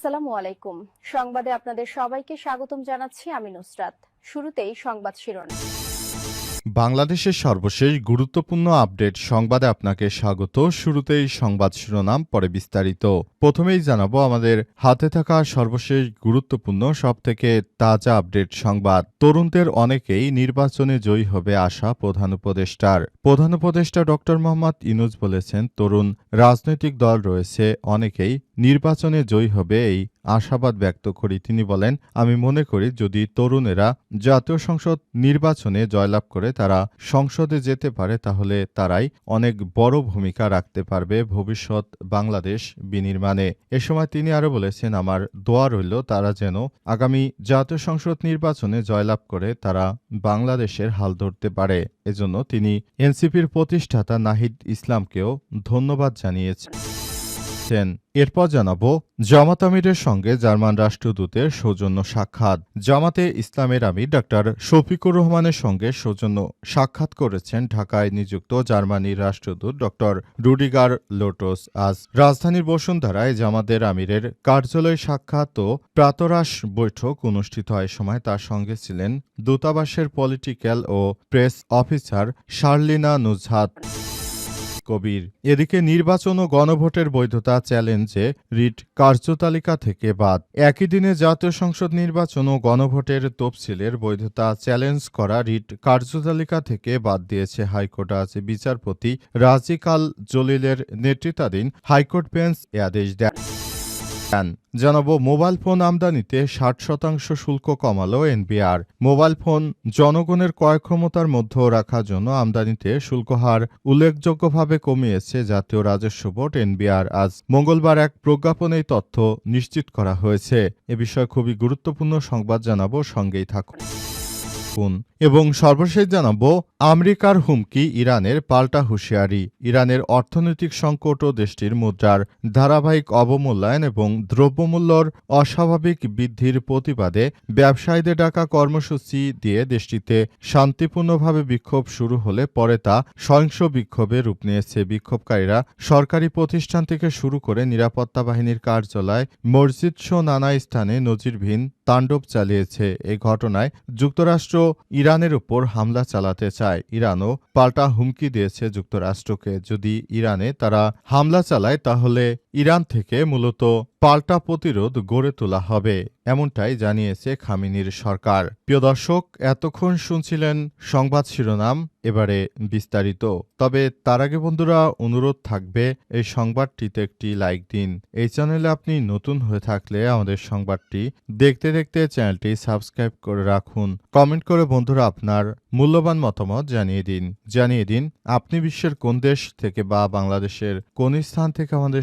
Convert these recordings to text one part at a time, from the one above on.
আসসালামু আলাইকুম। সংবাদে আপনাদের সবাইকে স্বাগতম জানাচ্ছি আমি নুসরাত। শুরুতেই সংবাদ শিরোনাম। বাংলাদেশের সর্বশেষ গুরুত্বপূর্ণ আপডেট সংবাদে আপনাকে স্বাগত। শুরুতেই সংবাদ শিরোনাম, পরে বিস্তারিত। প্রথমেই জানাব আমাদের হাতে থাকা সর্বশেষ গুরুত্বপূর্ণ, সবথেকে তাজা আপডেট সংবাদ। তরুণদের অনেকেই নির্বাচনে জয়ী হবে আশা প্রধান উপদেষ্টার। প্রধান উপদেষ্টা ডক্টর মোহাম্মদ ইনুজ বলেছেন, তরুণ রাজনৈতিক দল রয়েছে, অনেকেই নির্বাচনে জয়ী হবে এই আশাবাদ ব্যক্ত করি। তিনি বলেন, আমি মনে করি যদি তরুণেরা জাতীয় সংসদ নির্বাচনে জয়লাভ করে তারা সংসদে যেতে পারে, তাহলে তারাই অনেক বড় ভূমিকা রাখতে পারবে ভবিষ্যৎ বাংলাদেশ বিনির্মাণে। এ সময় তিনি আরও বলেছেন, আমার দোয়া রইল তারা যেন আগামী জাতীয় সংসদ নির্বাচনে জয়লাভ করে তারা বাংলাদেশের হাল ধরতে পারে। এজন্য তিনি এনসিপির প্রতিষ্ঠাতা নাহিদ ইসলামকেও ধন্যবাদ জানিয়েছেন। দিচ্ছেন এরপর জানাব, জামাত আমিরের সঙ্গে জার্মান রাষ্ট্রদূতের সৌজন্য সাক্ষাৎ। জামাতে ইসলামের আমির ডাক্তার শফিকুর রহমানের সঙ্গে সৌজন্য সাক্ষাৎ করেছেন ঢাকায় নিযুক্ত জার্মানির রাষ্ট্রদূত ডক্টর রুডিগার লোটোস। আজ রাজধানীর বসুন্ধরায় জামাতের আমিরের কার্যালয় সাক্ষাৎ ও প্রাতরাস বৈঠক অনুষ্ঠিত হয়। সময় তার সঙ্গে ছিলেন দূতাবাসের পলিটিক্যাল ও প্রেস অফিসার শার্লিনা নুজহাত। কবির। এদিকে নির্বাচন ও গণভোটের বৈধতা চ্যালেঞ্জে রিট কার্যতালিকা থেকে বাদ। একই দিনে জাতীয় সংসদ নির্বাচন ও গণভোটের তফসিলের বৈধতা চ্যালেঞ্জ করা রিট কার্যতালিকা থেকে বাদ দিয়েছে হাইকোর্ট। আজ বিচারপতি রাজিকাল জলিলের নেতৃত্বাধীন হাইকোর্ট বেঞ্চ এ আদেশ দেয়। জানাব, মোবাইল ফোন আমদানিতে ষাট শতাংশ শুল্ক কমালো এনবিআর। মোবাইল ফোন জনগণের ক্রয় ক্ষমতার মধ্যে রাখার জন্য আমদানিতে শুল্ক হার উল্লেখযোগ্যভাবে কমিয়েছে জাতীয় রাজস্ব বোর্ড এনবিআর। আজ মঙ্গলবার এক প্রজ্ঞাপনে তথ্য নিশ্চিত করা হয়েছে। এ বিষয়ে খুবই গুরুত্বপূর্ণ সংবাদ জানাব, সঙ্গেই থাকুন। থাকুন এবং সর্বশেষ জানাব, আমেরিকার হুমকি ইরানের পাল্টা হুঁশিয়ারি। ইরানের অর্থনৈতিক সংকট ও দেশটির মুদ্রার ধারাবাহিক অবমূল্যায়ন এবং দ্রব্যমূল্যর অস্বাভাবিক বৃদ্ধির প্রতিবাদে ব্যবসায়ীদের ডাকা কর্মসূচি দিয়ে দেশটিতে শান্তিপূর্ণভাবে বিক্ষোভ শুরু হলে পরে তা সহিংস বিক্ষোভে রূপ নিয়েছে। বিক্ষোভকারীরা সরকারি প্রতিষ্ঠান থেকে শুরু করে নিরাপত্তা বাহিনীর কার্যালয়, মসজিদ সহ নানা স্থানে নজিরবিহীন তাণ্ডব চালিয়েছে। এই ঘটনায় যুক্তরাষ্ট্র ইরানের উপর হামলা চালাতে চায়। ইরানও পাল্টা হুমকি দিয়েছে যুক্তরাষ্ট্রকে। যদি ইরানে তারা হামলা চালায়, তাহলে ইরান থেকে মূলত পাল্টা প্রতিরোধ গড়ে তোলা হবে, এমনটাই জানিয়েছে খামিনির সরকার। প্রিয় দর্শক, এতক্ষণ শুনছিলেন সংবাদ শিরোনাম, এবারে বিস্তারিত। তবে তার আগে বন্ধুরা, অনুরোধ থাকবে এই সংবাদটিতে একটি লাইক দিন। এই চ্যানেলে আপনি নতুন হয়ে থাকলে আমাদের সংবাদটি দেখতে দেখতে চ্যানেলটি সাবস্ক্রাইব করে রাখুন। কমেন্ট করে বন্ধুরা আপনার মূল্যবান মতামত জানিয়ে দিন। জানিয়ে দিন, আপনি বিশ্বের কোন দেশ থেকে বা বাংলাদেশের কোন স্থান থেকে আমাদের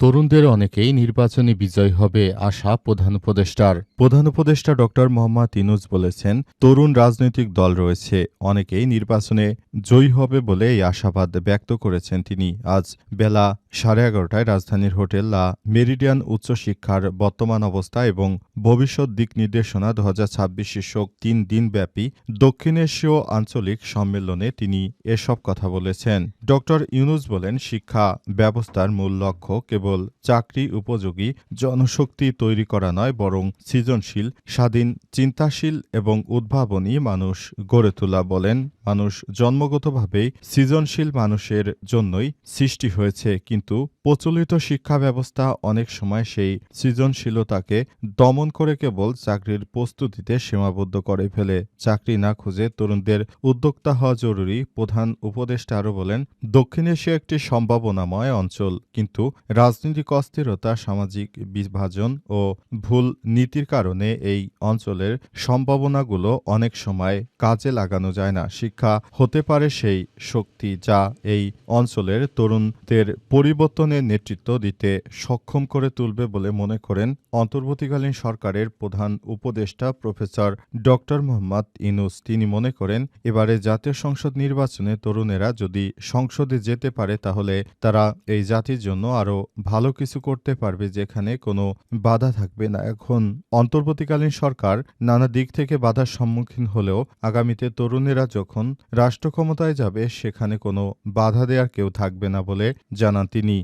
তরুণদের অনেকেই নির্বাচনী বিজয় হবে আশা প্রধান উপদেষ্টার। প্রধান উপদেষ্টা ডক্টর মোহাম্মদ ইনুজ বলেছেন, তরুণ রাজনৈতিক দল রয়েছে, অনেকেই নির্বাচনে জয়ী হবে বলে এই আশাবাদ ব্যক্ত করেছেন তিনি। আজ বেলা সাড়ে এগারোটায় রাজধানীর হোটেল লা মেরিডিয়ান উচ্চশিক্ষার বর্তমান অবস্থা এবং ভবিষ্যৎ দিক নির্দেশনা দু হাজার ছাব্বিশ শীর্ষক তিন দিনব্যাপী দক্ষিণ এশীয় আঞ্চলিক সম্মেলনে তিনি এসব কথা বলেছেন। ডক্টর ইউনুস বলেন, শিক্ষা ব্যবস্থার মূল লক্ষ্য কেবল চাকরি উপযোগী জনশক্তি তৈরি করা নয়, বরং সৃজনশীল, স্বাধীন, চিন্তাশীল এবং উদ্ভাবনী মানুষ গড়ে তোলা বলেন। মানুষ জন্মগতভাবেই সৃজনশীল মানুষের জন্যই সৃষ্টি হয়েছে, কিন্তু প্রচলিত শিক্ষা ব্যবস্থা অনেক সময় সেই সৃজনশীলতাকে দমন করে কেবল চাকরির প্রস্তুতিতে সীমাবদ্ধ করে ফেলে। চাকরি না খুঁজে তরুণদের উদ্যোক্তা হওয়া জরুরি, প্রধান উপদেষ্টা আরও বলেন, দক্ষিণ এশিয়া একটি সম্ভাবনাময় অঞ্চল, কিন্তু রাজনৈতিক অস্থিরতা, সামাজিক বিভাজন ও ভুল নীতির কারণে এই অঞ্চলের সম্ভাবনাগুলো অনেক সময় কাজে লাগানো যায় না। শিক্ষা হতে পারে সেই শক্তি যা এই অঞ্চলের তরুণদের পরিবার পরিবর্তনের নেতৃত্ব দিতে সক্ষম করে তুলবে বলে মনে করেন অন্তর্বর্তীকালীন সরকারের প্রধান উপদেষ্টা প্রফেসর ডক্টর মোহাম্মদ ইনুস। তিনি মনে করেন, এবারে জাতীয় সংসদ নির্বাচনে তরুণেরা যদি সংসদে যেতে পারে, তাহলে তারা এই জাতির জন্য আরও ভালো কিছু করতে পারবে যেখানে কোনো বাধা থাকবে না। এখন অন্তর্বর্তীকালীন সরকার নানা দিক থেকে বাধার সম্মুখীন হলেও আগামীতে তরুণেরা যখন রাষ্ট্র ক্ষমতায় যাবে, সেখানে কোনো বাধা দেওয়ার কেউ থাকবে না বলে জানান তিনি।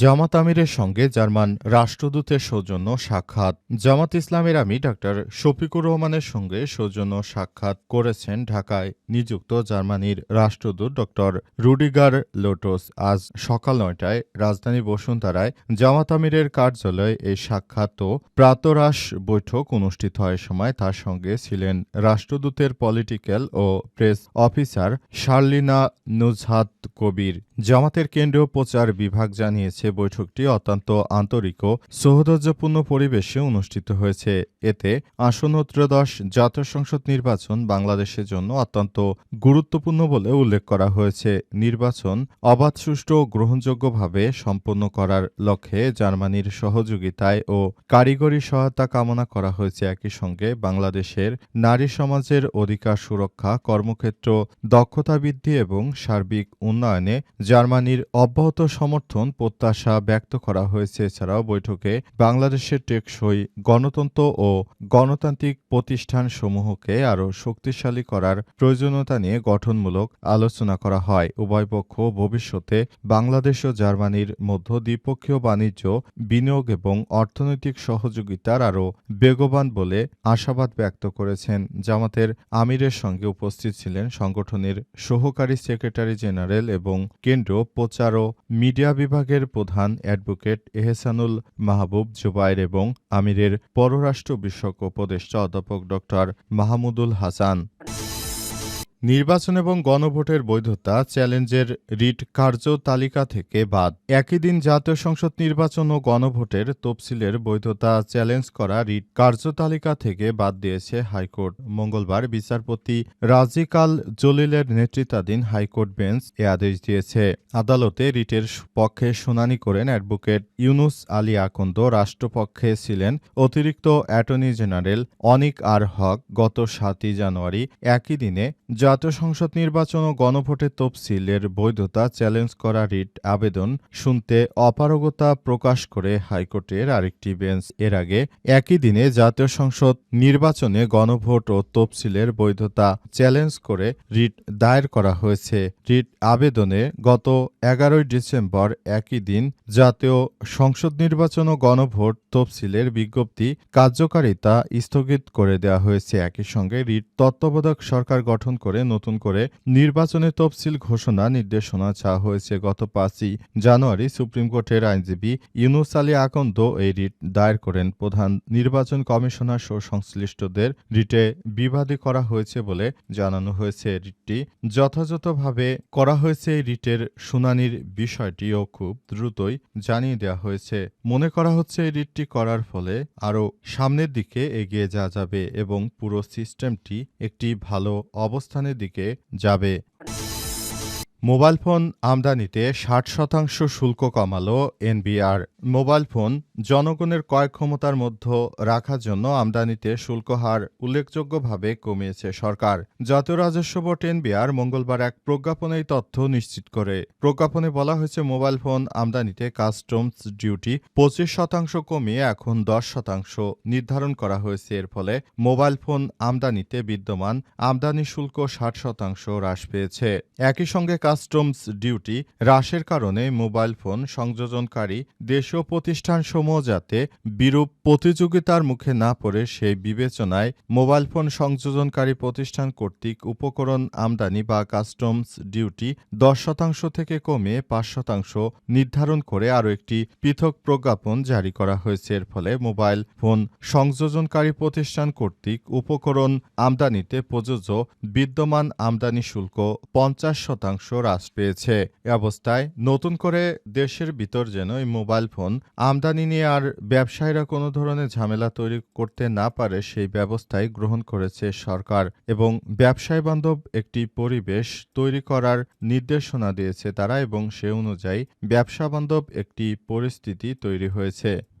জামাত আমিরের সঙ্গে জার্মান রাষ্ট্রদূতের সৌজন্য সাক্ষাৎ। জামাত ইসলামের আমি ডাক্তার শফিকুর রহমানের সঙ্গে সৌজন্য সাক্ষাৎ করেছেন ঢাকায় নিযুক্ত জার্মানির রাষ্ট্রদূত ডক্টর রুডিগার লোটোস। আজ সকাল নয়টায় রাজধানী বসুন্ধরায় জামাত আমিরের কার্যালয়ে এই সাক্ষাৎ ও প্রাতরাশ বৈঠক অনুষ্ঠিত হয়। সময় তার সঙ্গে ছিলেন রাষ্ট্রদূতের পলিটিক্যাল ও প্রেস অফিসার শার্লিনা নুজহাত কবির। জামাতের কেন্দ্রীয় প্রচার বিভাগ জানিয়েছে, বৈঠকটি অত্যন্ত আন্তরিক ও সৌহৃদযপূর্ণ পরিবেশে অনুষ্ঠিত হয়েছে। এতে আসন্ন ত্রয়োদশ জাতীয় সংসদ নির্বাচন বাংলাদেশের জন্য অত্যন্ত গুরুত্বপূর্ণ বলে উল্লেখ করা হয়েছে। নির্বাচন অবাধ সুষ্ঠু ও গ্রহণযোগ্যভাবে সম্পন্ন করার লক্ষ্যে জার্মানির সহযোগিতায় ও কারিগরি সহায়তা কামনা করা হয়েছে। একই সঙ্গে বাংলাদেশের নারী সমাজের অধিকার সুরক্ষা, কর্মক্ষেত্র দক্ষতা বৃদ্ধি এবং সার্বিক উন্নয়নে জার্মানির অব্যাহত সমর্থন প্রত্যাশা ব্যক্ত করা হয়েছে। এছাড়াও বৈঠকে বাংলাদেশের টেকসই গণতন্ত্র ও গণতান্ত্রিক প্রতিষ্ঠানসমূহকে আরও শক্তিশালী করার প্রয়োজনীয়তা নিয়ে গঠনমূলক আলোচনা করা হয়। উভয় পক্ষ ভবিষ্যতে বাংলাদেশ ও জার্মানির মধ্যে দ্বিপক্ষীয় বাণিজ্য, বিনিয়োগ এবং অর্থনৈতিক সহযোগিতার আরও বেগবান বলে আশাবাদ ব্যক্ত করেছেন। জামাতের আমিরের সঙ্গে উপস্থিত ছিলেন সংগঠনের সহকারী সেক্রেটারি জেনারেল এবং কেন্দ্র প্রচার ও মিডিয়া বিভাগের প্রধান অ্যাডভোকেট এহসানুল মাহবুব জুবাইর এবং আমিরের পররাষ্ট্র বিষয়ক উপদেষ্টা অধ্যাপক ডক্টর মাহমুদুল হাসান। নির্বাচন এবং গণভোটের বৈধতা চ্যালেঞ্জের রিট কার্য তালিকা থেকে বাদ। একই দিন জাতীয় সংসদ নির্বাচন ও গণভোটের তফসিলের বৈধতা চ্যালেঞ্জ করা রিট কার্যতালিকা থেকে বাদ দিয়েছে হাইকোর্ট। মঙ্গলবার বিচারপতি রাজিকাল জলিলের নেতৃত্বাধীন হাইকোর্ট বেঞ্চ এ আদেশ দিয়েছে। আদালতে রিটের পক্ষে শুনানি করেন অ্যাডভোকেট ইউনুস আলী আকন্দ। রাষ্ট্রপক্ষে ছিলেন অতিরিক্ত attorney general Anik R Haque. গত সাতই জানুয়ারি একই দিনে জাতীয় সংসদ নির্বাচন ও গণভোটের তফসিলের বৈধতা চ্যালেঞ্জ করা রিট আবেদন শুনতে অপারগতা প্রকাশ করে হাইকোর্টের আরেকটি বেঞ্চ। এর আগে একই দিনে জাতীয় সংসদ নির্বাচনে গণভোট ও তফসিলের বৈধতা চ্যালেঞ্জ করে রিট দায়ের করা হয়েছে। রিট আবেদনে গত এগারোই ডিসেম্বর একই দিন জাতীয় সংসদ নির্বাচন ও গণভোট তফসিলের বিজ্ঞপ্তি কার্যকারিতা স্থগিত করে দেওয়া হয়েছে। একই সঙ্গে রিট তত্ত্বাবধায়ক সরকার গঠন করে নতুন করে নির্বাচনের তফসিল ঘোষণা নির্দেশনা চাওয়া হয়েছে গত পাঁচই জানুয়ারি সুপ্রিম কোর্টের আইনজীবী ইউনুস আলী আকন্দ এই রিট দায়ের করেন। প্রধান নির্বাচন কমিশনার সহ সংশ্লিষ্টদের রিটে বিবাদী করা হয়েছে বলে জানানো হয়েছে। রিটটি যথাযথভাবে করা হয়েছে। এই রিটের শুনানির বিষয়টিও খুব দ্রুতই জানিয়ে দেওয়া হয়েছে। মনে করা হচ্ছে এই রিটটি করার ফলে আরও সামনের দিকে এগিয়ে যাওয়া যাবে এবং পুরো সিস্টেমটি একটি ভালো অবস্থানের দিকে যাবে। মোবাইল ফোন আমদানিতে ষাট শতাংশ শুল্ক কমালো এনবিআর। মোবাইল ফোন জনগণের ক্রয় ক্ষমতার মধ্যে রাখার জন্য আমদানিতে শুল্ক হার উল্লেখযোগ্যভাবে কমিয়েছে সরকার। জাতীয় রাজস্ব বোর্ড এনবিআর মঙ্গলবার এক প্রজ্ঞাপনে এই তথ্য নিশ্চিত করে। প্রজ্ঞাপনে বলা হয়েছে, মোবাইল ফোন আমদানিতে কাস্টমস ডিউটি পঁচিশ শতাংশ কমিয়ে এখন দশ শতাংশ নির্ধারণ করা হয়েছে। এর ফলে মোবাইল ফোন আমদানিতে বিদ্যমান আমদানি শুল্ক ষাট শতাংশ হ্রাস পেয়েছে। একই সঙ্গে কাস্টমস ডিউটি হ্রাসের কারণে মোবাইল ফোন সংযোজনকারী দেশীয় প্রতিষ্ঠানসমূহ যাতে বিরূপ প্রতিযোগিতার মুখে না পড়ে সেই বিবেচনায় মোবাইল ফোন সংযোজনকারী প্রতিষ্ঠান কর্তৃক উপকরণ আমদানি বা কাস্টমস ডিউটি দশ শতাংশ থেকে কমে পাঁচ শতাংশ নির্ধারণ করে আরও একটি পৃথক প্রজ্ঞাপন জারি করা হয়েছে। এর ফলে মোবাইল ফোন সংযোজনকারী প্রতিষ্ঠান কর্তৃক উপকরণ আমদানিতে প্রযোজ্য বিদ্যমান আমদানি শুল্ক পঞ্চাশ শতাংশ হ্রাস পেয়েছে। এ অবস্থায় নতুন করে দেশের ভিতর যেন এই মোবাইল ফোন আমদানি নিয়ে আর ব্যবসায়ীরা কোনো ধরনের ঝামেলা তৈরি করতে না পারে, সেই ব্যবস্থাই গ্রহণ করেছে সরকার এবং ব্যবসায় বান্ধব একটি পরিবেশ তৈরি করার নির্দেশনা দিয়েছে তারা এবং সে অনুযায়ী ব্যবসা বান্ধব একটি পরিস্থিতি তৈরি হয়েছে।